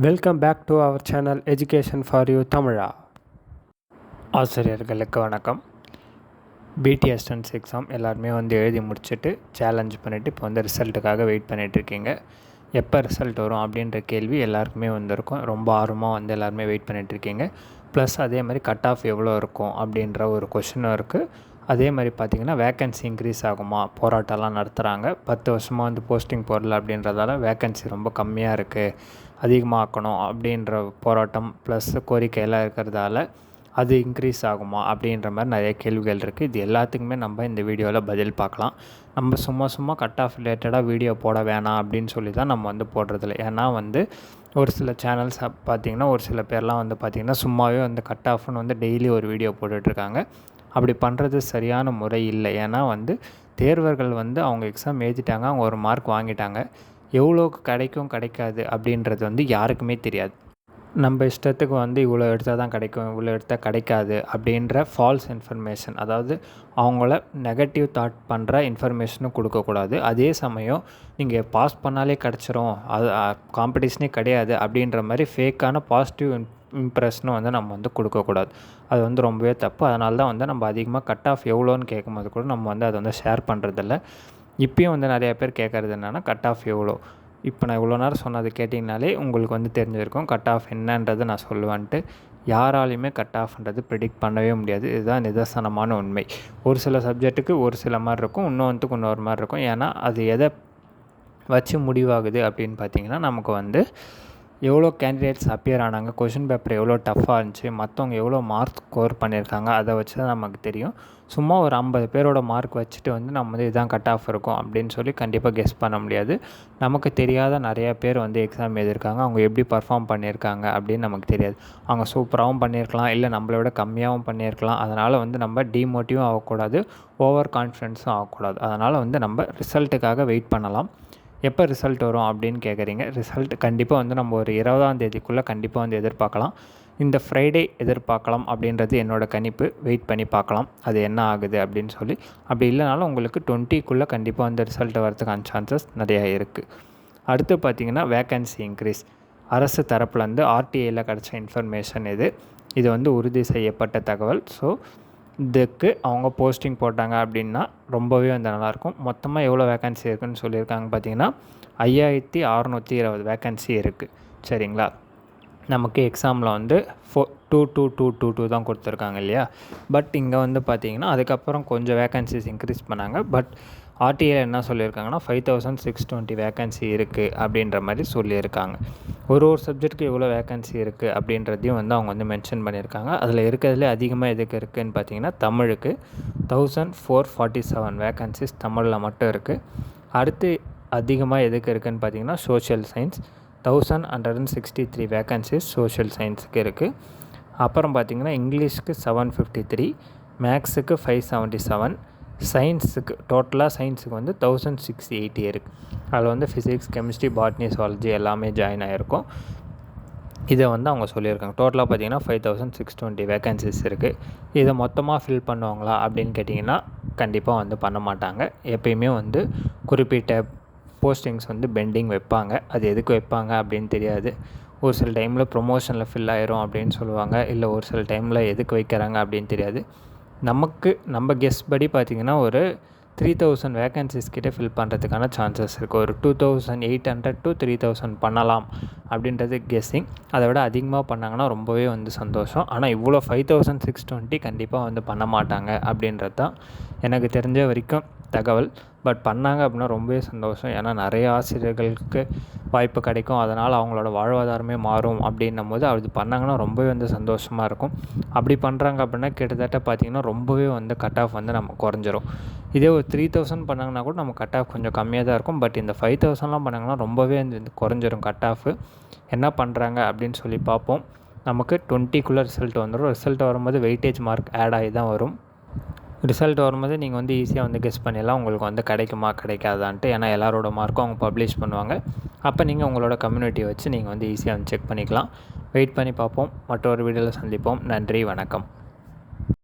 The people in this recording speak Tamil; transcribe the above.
Welcome back to our channel education for you Tamizha ஆசிரியர்களுக்கு வணக்கம். பிடி அஸ்டன்ஸ் எக்ஸாம் எல்லாருமே வந்து எழுதி முடிச்சுட்டு சேலஞ்ச் பண்ணிவிட்டு இப்போ வந்து ரிசல்ட்டுக்காக வெயிட் பண்ணிகிட்ருக்கீங்க எப்போ ரிசல்ட் வரும் அப்படின்ற கேள்வி எல்லாருக்குமே வந்திருக்கும். ரொம்ப ஆர்வமாக வந்து எல்லாருமே வெயிட் பண்ணிகிட்ருக்கீங்க ப்ளஸ் அதே மாதிரி கட் ஆஃப் எவ்வளோ இருக்கும் அப்படின்ற ஒரு கொஷினும் இருக்குது அதே மாதிரி பார்த்திங்கன்னா வேக்கன்சி இன்க்ரீஸ் ஆகுமா? போராட்டம்லாம் நடத்துகிறாங்க பத்து வருஷமாக வந்து போஸ்டிங் போடல அப்படின்றதால வேக்கன்சி ரொம்ப கம்மியாக இருக்குது அதிகமாக்கணும் அப்படின்ற போராட்டம் ப்ளஸ் கோரிக்கையெல்லாம் இருக்கிறதால அது இன்க்ரீஸ் ஆகுமா? அப்படின்ற மாதிரி நிறைய கேள்விகள் இருக்குது இது எல்லாத்துக்குமே நம்ம இந்த வீடியோவில் பதில் பார்க்கலாம். நம்ம சும்மா சும்மா கட் ஆஃப் ரிலேட்டடாக வீடியோ போட வேணாம் அப்படின்னு சொல்லி தான் நம்ம வந்து போடுறதில்ல. ஏன்னா வந்து ஒரு சில சேனல்ஸ் பார்த்திங்கன்னா ஒரு சில பேர்லாம் வந்து பார்த்திங்கன்னா சும்மாவே வந்து கட் ஆஃப்னு வந்து டெய்லி ஒரு வீடியோ போட்டுட்ருக்காங்க அப்படி பண்ணுறது சரியான முறை இல்லை. ஏன்னா வந்து தேர்வர்கள் வந்து அவங்க எக்ஸாம் எழுதிட்டாங்க அவங்க ஒரு மார்க் வாங்கிட்டாங்க. எவ்வளோக்கு கிடைக்கும் கிடைக்காது அப்படின்றது வந்து யாருக்குமே தெரியாது. நம்ம இஷ்டத்துக்கு வந்து இவ்வளோ எடுத்தால் தான் கிடைக்கும் இவ்வளோ எடுத்தால் கிடைக்காது அப்படின்ற ஃபால்ஸ் இன்ஃபர்மேஷன் அதாவது அவங்கள நெகட்டிவ் தாட் பண்ணுற இன்ஃபர்மேஷனும் கொடுக்கக்கூடாது அதே சமயம் நீங்கள் பாஸ் பண்ணாலே கிடச்சிரும் அது காம்படிஷனே கிடையாது அப்படின்ற மாதிரி ஃபேக்கான பாசிட்டிவ் இம்ப்ரெஷனும் வந்து நம்ம வந்து கொடுக்கக்கூடாது அது வந்து ரொம்பவே தப்பு. அதனால தான் வந்து நம்ம அதிகமாக கட் ஆஃப் எவ்வளோன்னு கேட்கும்போது கூட நம்ம வந்து அதை வந்து ஷேர் பண்ணுறதில்ல இப்போயும் வந்து நிறையா பேர் கேட்குறது என்னென்னா கட் ஆஃப் எவ்வளோ? இப்போ நான் இவ்வளோ நேரம் சொன்னது கேட்டிங்கனாலே உங்களுக்கு வந்து தெரிஞ்சிருக்கும் கட் ஆஃப் என்னன்றது நான் சொல்லுவேன்ட்டு. யாராலையுமே கட் ஆஃப்ன்றது ப்ரிடிக்ட் பண்ணவே முடியாது. இதுதான் நிதர்சனமான உண்மை. ஒரு சில சப்ஜெக்ட்டுக்கு ஒரு சில மாதிரி இருக்கும் இன்னொன்றுக்கு இன்னொரு மாதிரி இருக்கும். ஏன்னா அது எதை வச்சு முடிவாகுது அப்படின்னு பார்த்தீங்கன்னா நமக்கு வந்து எவ்வளோ கேண்டிடேட்ஸ் அப்பியர் ஆனாங்க கொஷின் பேப்பர் எவ்வளோ டஃப்பாக இருந்துச்சு மற்றவங்க எவ்வளோ மார்க் ஸ்கோர் பண்ணியிருக்காங்க அதை வச்சு தான் நமக்கு தெரியும். சும்மா ஒரு ஐம்பது பேரோட மார்க் வச்சுட்டு வந்து நம்ம வந்து இதுதான் கட் ஆஃப் இருக்கும் அப்படின்னு சொல்லி கண்டிப்பாக கெஸ் பண்ண முடியாது. நமக்கு தெரியாத நிறையா பேர் வந்து எக்ஸாம் எழுதியிருக்காங்க அவங்க எப்படி பர்ஃபார்ம் பண்ணியிருக்காங்க அப்படின்னு நமக்கு தெரியாது. அவங்க சூப்பராகவும் பண்ணியிருக்கலாம் இல்லை நம்மளை விட கம்மியாகவும் பண்ணியிருக்கலாம். அதனால் வந்து நம்ம டிமோட்டிவும் ஆகக்கூடாது ஓவர் கான்ஃபிடென்ஸும் ஆகக்கூடாது. அதனால் வந்து நம்ம ரிசல்ட்டுக்காக வெயிட் பண்ணலாம். எப்போ ரிசல்ட் வரும் அப்படின்னு கேட்குறீங்க? ரிசல்ட் கண்டிப்பாக வந்து நம்ம ஒரு இருபதாம் தேதிக்குள்ளே கண்டிப்பாக வந்து எதிர்பார்க்கலாம். இந்த ஃப்ரைடே எதிர்பார்க்கலாம் அப்படின்றது என்னோடய கணிப்பு. வெயிட் பண்ணி பார்க்கலாம். அது என்ன ஆகுது அப்படின்னு சொல்லி. அப்படி இல்லைனாலும் உங்களுக்கு டுவெண்ட்டிக்குள்ளே கண்டிப்பாக வந்து ரிசல்ட் வரதுக்கான சான்சஸ் நிறையா இருக்குது அடுத்து பார்த்திங்கன்னா வேக்கன்சி இன்க்ரீஸ் அரசு தரப்புலேருந்து ஆர்டிஐயில் கிடச்ச இன்ஃபர்மேஷன் இது. இது வந்து உறுதி செய்யப்பட்ட தகவல். ஸோ இதுக்கு அவங்க போஸ்டிங் போட்டாங்க அப்படின்னா ரொம்பவே வந்து நல்லாயிருக்கும். மொத்தமாக எவ்வளோ வேக்கன்சி இருக்குதுன்னு சொல்லியிருக்காங்க பார்த்தீங்கன்னா ஐயாயிரத்தி அறநூற்றி இருபது வேக்கன்சி இருக்குது சரிங்களா? நமக்கு எக்ஸாமில் வந்து four two two two two two தான் கொடுத்துருக்காங்க இல்லையா? பட் இங்கே வந்து பார்த்திங்கன்னா அதுக்கப்புறம் கொஞ்சம் வேக்கன்சிஸ் இன்க்ரீஸ் பண்ணாங்க. பட் ஆர்டிஐயில் என்ன சொல்லியிருக்காங்கன்னா five thousand six twenty vacancy இருக்குது அப்படின்ற மாதிரி சொல்லியிருக்காங்க. ஒரு ஒரு சப்ஜெக்ட்டுக்கு எவ்வளோ வேக்கன்சி இருக்குது அப்படின்றதையும் வந்து அவங்க வந்து மென்ஷன் பண்ணியிருக்காங்க. அதில் இருக்கிறதுலே அதிகமாக எதுக்கு இருக்குதுன்னு பார்த்தீங்கன்னா தமிழுக்கு thousand four forty seven vacancies தமிழில் மட்டும் இருக்குது அடுத்து அதிகமாக எதுக்கு இருக்குதுன்னு பார்த்தீங்கன்னா social science thousand hundred and sixty three vacancies social சயின்ஸுக்கு இருக்குது அப்புறம் பார்த்திங்கன்னா இங்கிலீஷ்க்கு செவன் ஃபிஃப்டி த்ரீ மேக்ஸுக்கு ஃபைவ் செவன்ட்டி செவன் சயின்ஸுக்கு டோட்டலாக சயின்ஸுக்கு வந்து தௌசண்ட் சிக்ஸ் எயிட்டி இருக்குது அதில் வந்து ஃபிசிக்ஸ் கெமிஸ்ட்ரி பாட்னி சுவாலஜி எல்லாமே ஜாயின் ஆகிருக்கும் இதை வந்து அவங்க சொல்லியிருக்காங்க. டோட்டலாக பார்த்தீங்கன்னா five thousand six twenty vacancies இருக்குது இதை மொத்தமாக ஃபில் பண்ணுவாங்களா அப்படின்னு கேட்டிங்கன்னா கண்டிப்பாக வந்து பண்ண மாட்டாங்க. எப்பயுமே வந்து குறிப்பிட்ட போஸ்டிங்ஸ் வந்து பெண்டிங் வைப்பாங்க. அது எதுக்கு வைப்பாங்க அப்படின்னு தெரியாது. ஒரு சில டைமில் ப்ரொமோஷனில் ஃபில் ஆயிரும் அப்படின்னு சொல்லுவாங்க. இல்லை ஒரு சில டைமில் எதுக்கு வைக்கிறாங்க அப்படின்னு தெரியாது. நமக்கு நம்ம கெஸ் படி பார்த்திங்கன்னா ஒரு த்ரீ தௌசண்ட் வேக்கன்சிஸ் கிட்டே ஃபில் பண்ணுறதுக்கான சான்சஸ் இருக்குது ஒரு two thousand eight hundred to three thousand பண்ணலாம் அப்படின்றது கெஸ்ஸிங் அதை விட அதிகமாக பண்ணாங்கன்னா ரொம்பவே வந்து சந்தோஷம். ஆனால் இவ்வளோ ஃபைவ் தௌசண்ட் சிக்ஸ் டுவெண்ட்டி கண்டிப்பாக வந்து பண்ண மாட்டாங்க அப்படின்றது தான் எனக்கு தெரிஞ்ச வரைக்கும். தகவல். பட் பண்ணாங்க அப்படின்னா ரொம்பவே சந்தோஷம். ஏன்னா நிறைய ஆசிரியர்களுக்கு வாய்ப்பு கிடைக்கும். அதனால் அவங்களோட வாழ்வாதாரமே மாறும் அப்படின்னும் போது அது பண்ணாங்கன்னா ரொம்பவே வந்து சந்தோஷமாக இருக்கும். அப்படி பண்ணுறாங்க அப்படின்னா கிட்டத்தட்ட பார்த்திங்கன்னா ரொம்பவே வந்து கட் ஆஃப் வந்து நம்ம குறைஞ்சிரும். இதே ஒரு த்ரீ தௌசண்ட் பண்ணாங்கன்னா கூட நம்ம கட் ஆஃப் கொஞ்சம் கம்மியாக தான் இருக்கும். பட் இந்த ஃபைவ் தௌசண்ட்லாம் பண்ணாங்கன்னா ரொம்பவே வந்து குறைஞ்சிரும் கட் ஆஃப் என்ன பண்ணுறாங்க அப்படின்னு சொல்லி பார்ப்போம். நமக்கு டுவெண்ட்டிக்குள்ளே ரிசல்ட் வந்துடும் ரிசல்ட் வரும்போது வெயிட்டேஜ் மார்க் ஆட் ஆகி தான் வரும். ரிசல்ட் வரும்போது நீங்கள் வந்து ஈஸியாக வந்து கெஸ் பண்ணிடலாம். உங்களுக்கு வந்து கிடைக்குமா கிடைக்காதான்ட்டு. ஏன்னா எல்லாரோட மார்க்கும் அவங்க பப்ளிஷ் பண்ணுவாங்க. அப்போ நீங்கள் உங்களோட கம்யூனிட்டியை வச்சு நீங்கள் வந்து ஈஸியாக வந்து செக் பண்ணிக்கலாம். வெயிட் பண்ணி பார்ப்போம். மற்றொரு வீடியோவில் சந்திப்போம். நன்றி வணக்கம்.